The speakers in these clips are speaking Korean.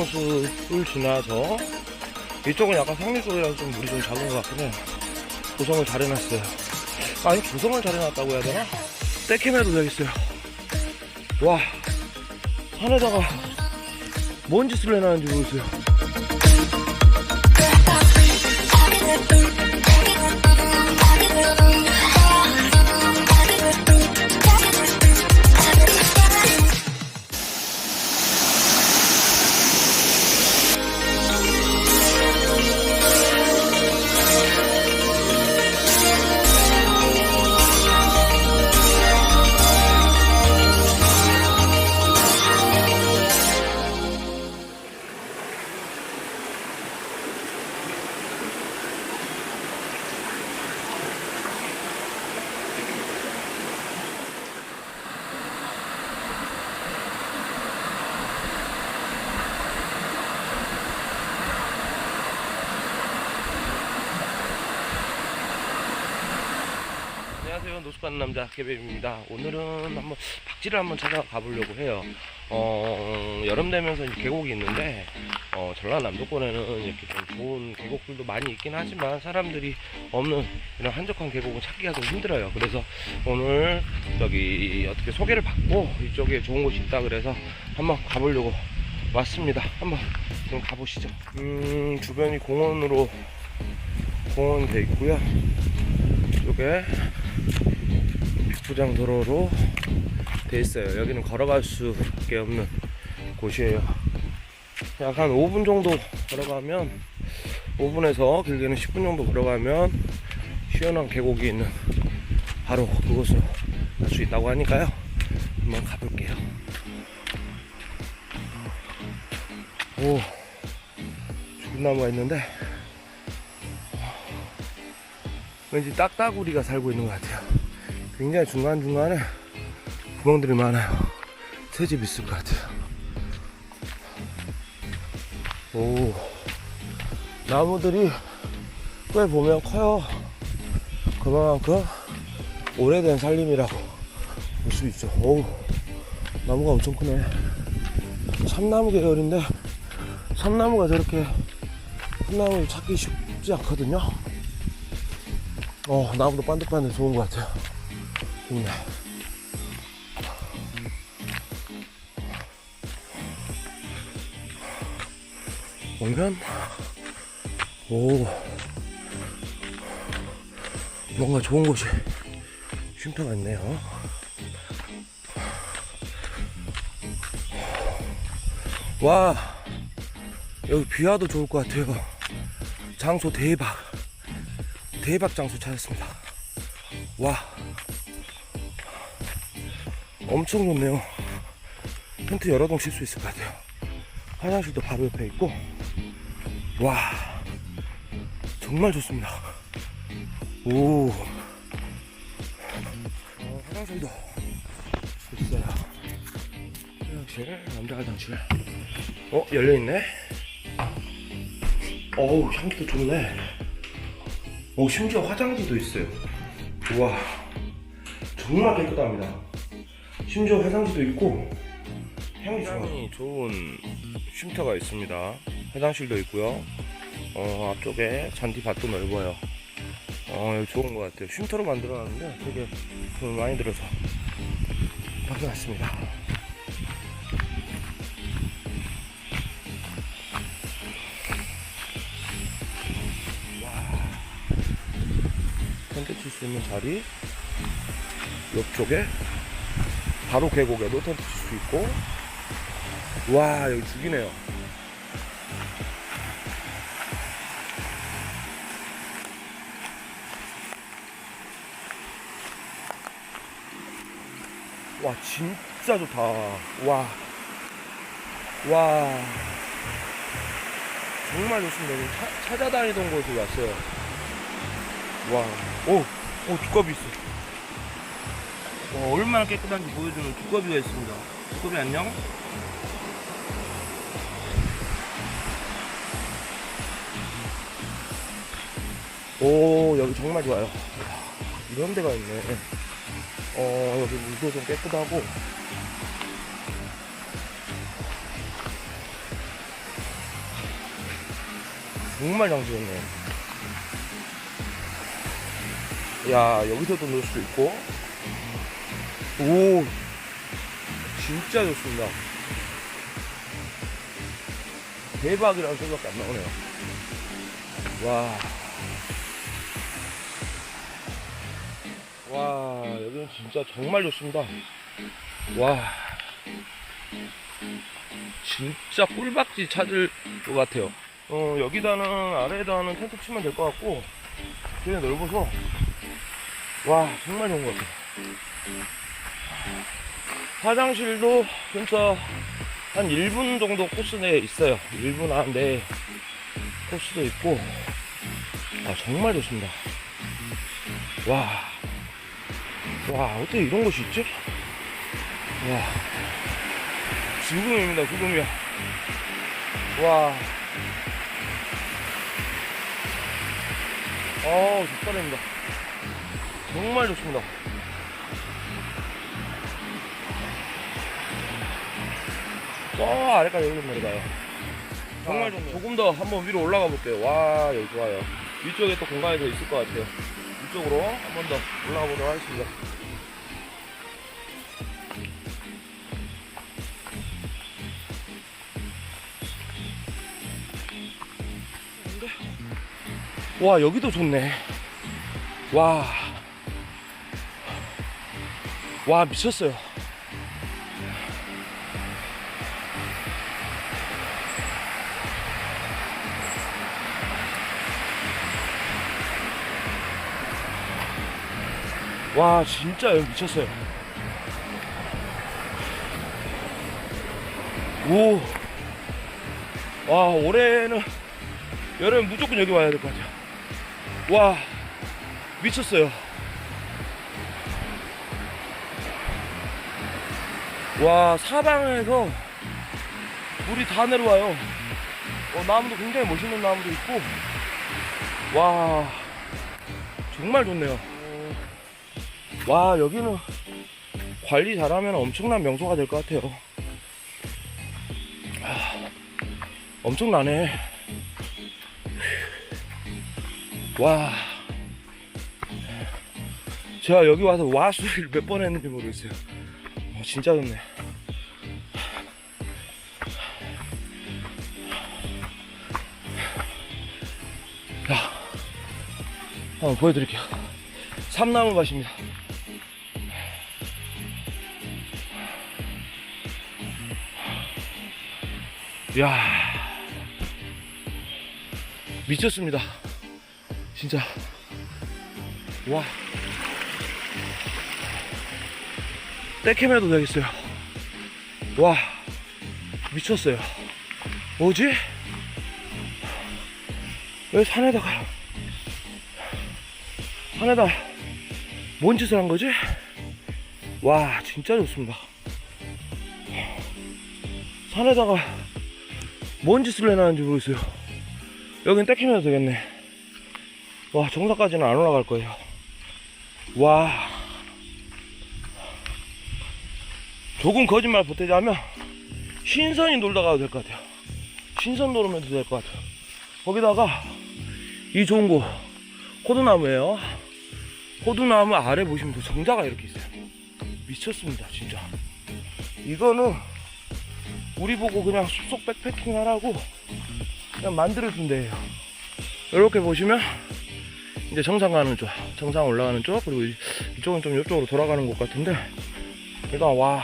을 지나서 이쪽은 약간 상류 쪽이라서 좀 물이 좀 작은 것 같긴 해요. 구성을 잘 해놨어요. 아니 구성을 잘 해놨다고 해야 되나? 떼캠해도 되겠어요. 와 산에다가 뭔 짓을 해놨는지 모르겠어요. 노숙하는 남자 개뱀입니다. 오늘은 한번 박지를 한번 찾아가 보려고 해요. 어, 여름 되면서 계곡이 있는데 어, 전라남도권에는 이렇게 좀 좋은 계곡들도 많이 있긴 하지만 사람들이 없는 이런 한적한 계곡은 찾기가 좀 힘들어요. 그래서 오늘 여기 어떻게 소개를 받고 이쪽에 좋은 곳이 있다 그래서 한번 가보려고 왔습니다. 한번 좀 가보시죠. 음 주변이 공원으로 공원이 돼 있고요. 이쪽에 백부장 도로로 돼 있어요. 여기는 걸어갈 수밖에 없는 곳이에요. 약 한 5분 정도 걸어가면 5분에서 길게는 10분 정도 걸어가면 시원한 계곡이 있는 바로 그곳으로 갈 수 있다고 하니까요. 한번 가볼게요. 오, 죽나무가 있는데 왠지 딱따구리가 살고 있는 것 같아요. 굉장히 중간중간에 구멍들이 많아요. 새 집 있을 것 같아요. 오, 나무들이 꽤 보면 커요. 그만큼 오래된 살림이라고 볼 수 있죠. 오, 나무가 엄청 크네. 참나무 계열인데, 참나무가 저렇게 큰 나무를 찾기 쉽지 않거든요. 어, 나무도 반듯반듯 좋은 것 같아요. 좋네. 오면, 오, 뭔가 좋은 곳이 쉼터가 있네요. 와, 여기 비와도 좋을 것 같아요. 장소 대박. 대박 장소 찾았습니다. 와. 엄청 좋네요. 텐트 여러 동칠수 있을 것 같아요. 화장실도 바로 옆에 있고. 와. 정말 좋습니다. 오. 어, 화장실도 있어요. 화장실, 남자 화장실. 어, 열려있네? 어우, 향기도 좋네. 오, 심지어 화장지도 있어요. 우와, 정말 깨끗합니다. 심지어 화장지도 있고, 향이 좋아요. 좋은 쉼터가 있습니다. 화장실도 있고요. 어, 앞쪽에 잔디밭도 넓어요. 어, 여기 좋은 것 같아요. 쉼터로 만들어놨는데 되게 돈 많이 들어서 바뀌었습니다. 텐트 칠 수 있는 자리 옆쪽에 바로 계곡에도 텐트 칠 수 있고 와 여기 죽이네요 와 진짜 좋다 와 와. 정말 좋습니다. 차- 찾아다니던 곳에 왔어요. 와, 오, 오, 두꺼비 있어. 와, 얼마나 깨끗한지 보여주는 두꺼비가 있습니다. 두꺼비 안녕? 오, 여기 정말 좋아요. 와, 이런 데가 있네. 어, 여기 물도 좀 깨끗하고. 정말 장 지었네요. 야, 여기서도 놀수 있고. 오, 진짜 좋습니다. 대박이라는 소리밖에 안 나오네요. 와. 와, 여기는 진짜 정말 좋습니다. 와. 진짜 꿀박지 찾을 것 같아요. 어, 여기다는, 아래에다는 텐트 치면 될 것 같고, 되게 넓어서, 와, 정말 좋은 것 같아요. 화장실도 진짜 한 1분 정도 코스 내에 있어요. 1분 안에 코스도 있고, 아, 정말 좋습니다. 와, 와, 어떻게 이런 곳이 있지? 와, 죽음입니다, 죽음이야. 와, 어우, 좋다입니다 정말 좋습니다. 저 아래까지 여기 내려가요. 정말 좋네요. 조금 더 한번 위로 올라가 볼게요. 와, 여기 좋아요. 위쪽에 또 공간이 더 있을 것 같아요. 이쪽으로 한 번 더 올라가 보도록 하겠습니다. 와, 여기도 좋네. 와. 와, 미쳤어요. 와 진짜 여기 미쳤어요. 오. 와 올해는 여름 무조건 여기 와야 될 것 같아요. 와 미쳤어요. 와 사방에서 물이 다 내려와요. 어, 나무도 굉장히 멋있는 나무도 있고. 와 정말 좋네요 와 여기는 관리 잘하면 엄청난 명소가 될 것 같아요. 아, 엄청나네. 와. 제가 여기 와서 와 소리를 몇 번 했는지 모르겠어요. 어, 진짜 좋네. 자 한번 보여드릴게요. 삼나무 밭입니다 야. 미쳤습니다. 진짜. 와. 떼캠해도 되겠어요. 와. 미쳤어요. 뭐지? 왜 산에다가 산에다 뭔 짓을 한 거지? 와 진짜 좋습니다. 산에다가 뭔 짓을 해놨는지 모르겠어요. 여긴 떼키면 되겠네. 와, 정상까지는 안 올라갈 거예요. 와. 조금 거짓말 보태자면, 신선이 놀다 가도 될 것 같아요. 신선 놀으면 될것 같아요. 거기다가, 이 좋은 곳, 호두나무예요. 호두나무 아래 보시면 또 정자가 이렇게 있어요. 미쳤습니다, 진짜. 이거는 우리 보고 그냥 숲속 백패킹 하라고 그냥 만들어준 데예요. 이렇게 보시면 이제 정상 가는 쪽, 정상 올라가는 쪽, 그리고 이- 이쪽은 좀 이쪽으로 돌아가는 곳 같은데 일단 와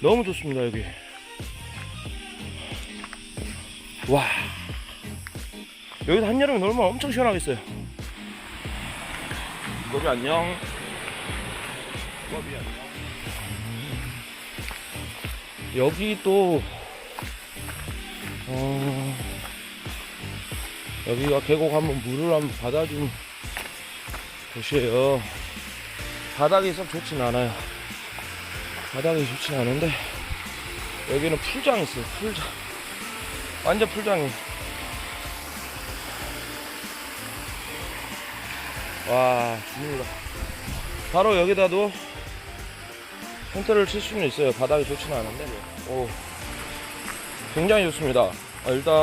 너무 좋습니다 여기. 와 여기서 한여름에 놀면 엄청 시원하겠어요. 이법이 안녕. 이법이 안녕. 여기 또 어, 여기가 계곡 한번 물을 한번 받아준 곳이에요. 바닥이 썩 좋진 않아요. 바닥이 좋진 않은데 여기는 풀장 있어요. 풀장 완전 풀장이. 와 죽는다. 바로 여기다도 텐트를 칠 수는 있어요. 바닥이 좋지는 않은데. 오, 굉장히 좋습니다. 아, 일단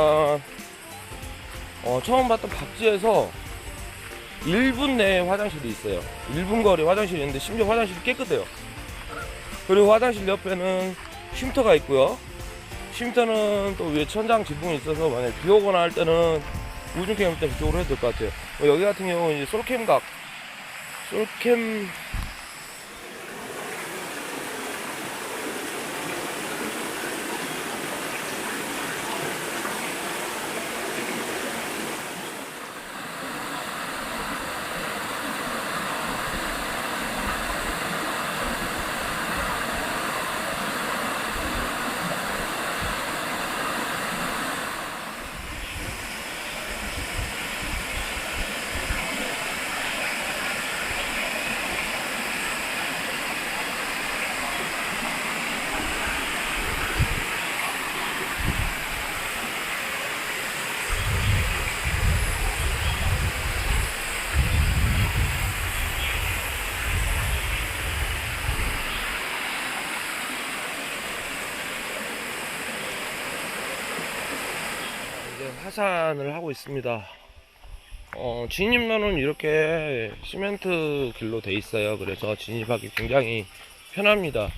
어, 처음 봤던 박지에서 1분 내에 화장실이 있어요. 1분 거리 화장실이 있는데 심지어 화장실이 깨끗해요. 그리고 화장실 옆에는 쉼터가 있고요. 쉼터는 또 위에 천장 지붕이 있어서 만약에 비 오거나 할 때는 우중캠 할때 그쪽으로 해도 될 것 같아요. 뭐 여기 같은 경우는 이제 솔캠각, 솔캠 화산을 하고 있습니다. 어, 진입로는 이렇게 시멘트 길로 돼 있어요. 그래서 진입하기 굉장히 편합니다.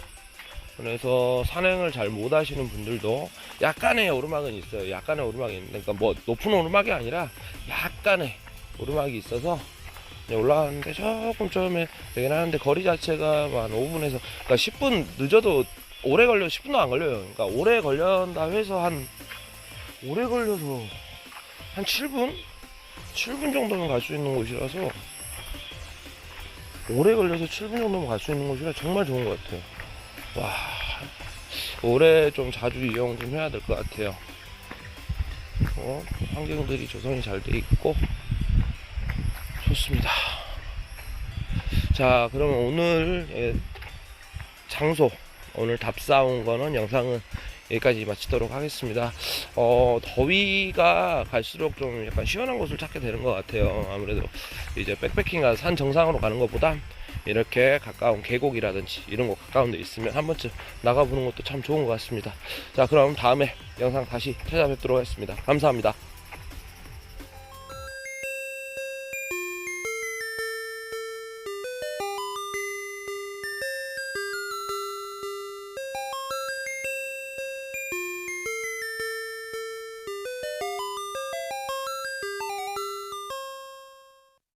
그래서 산행을 잘 못 하시는 분들도 약간의 오르막은 있어요. 약간의 오르막이 있는데, 그러니까 뭐 높은 오르막이 아니라 약간의 오르막이 있어서 올라가는데 조금 처음에 되긴 하는데 거리 자체가 뭐한 5분에서 그러니까 10분 늦어도 오래 걸려 10분도 안 걸려요. 그러니까 오래 걸린다 해서 한 오래 걸려서 한 7분? 7분 정도는 갈 수 있는 곳이라서 오래 걸려서 7분 정도면 갈 수 있는 곳이라 정말 좋은 것 같아요. 와, 올해 좀 자주 이용 좀 해야 될 것 같아요. 어, 환경들이 조성이 잘 돼 있고 좋습니다. 자, 그러면 오늘 예, 장소 오늘 답사온 거는 영상은 여기까지 마치도록 하겠습니다. 어, 더위가 갈수록 좀 약간 시원한 곳을 찾게 되는 것 같아요. 아무래도 이제 백패킹가 산 정상으로 가는 것보다 이렇게 가까운 계곡이라든지 이런 곳 가까운 데 있으면 한 번쯤 나가보는 것도 참 좋은 것 같습니다. 자, 그럼 다음에 영상 다시 찾아뵙도록 하겠습니다. 감사합니다.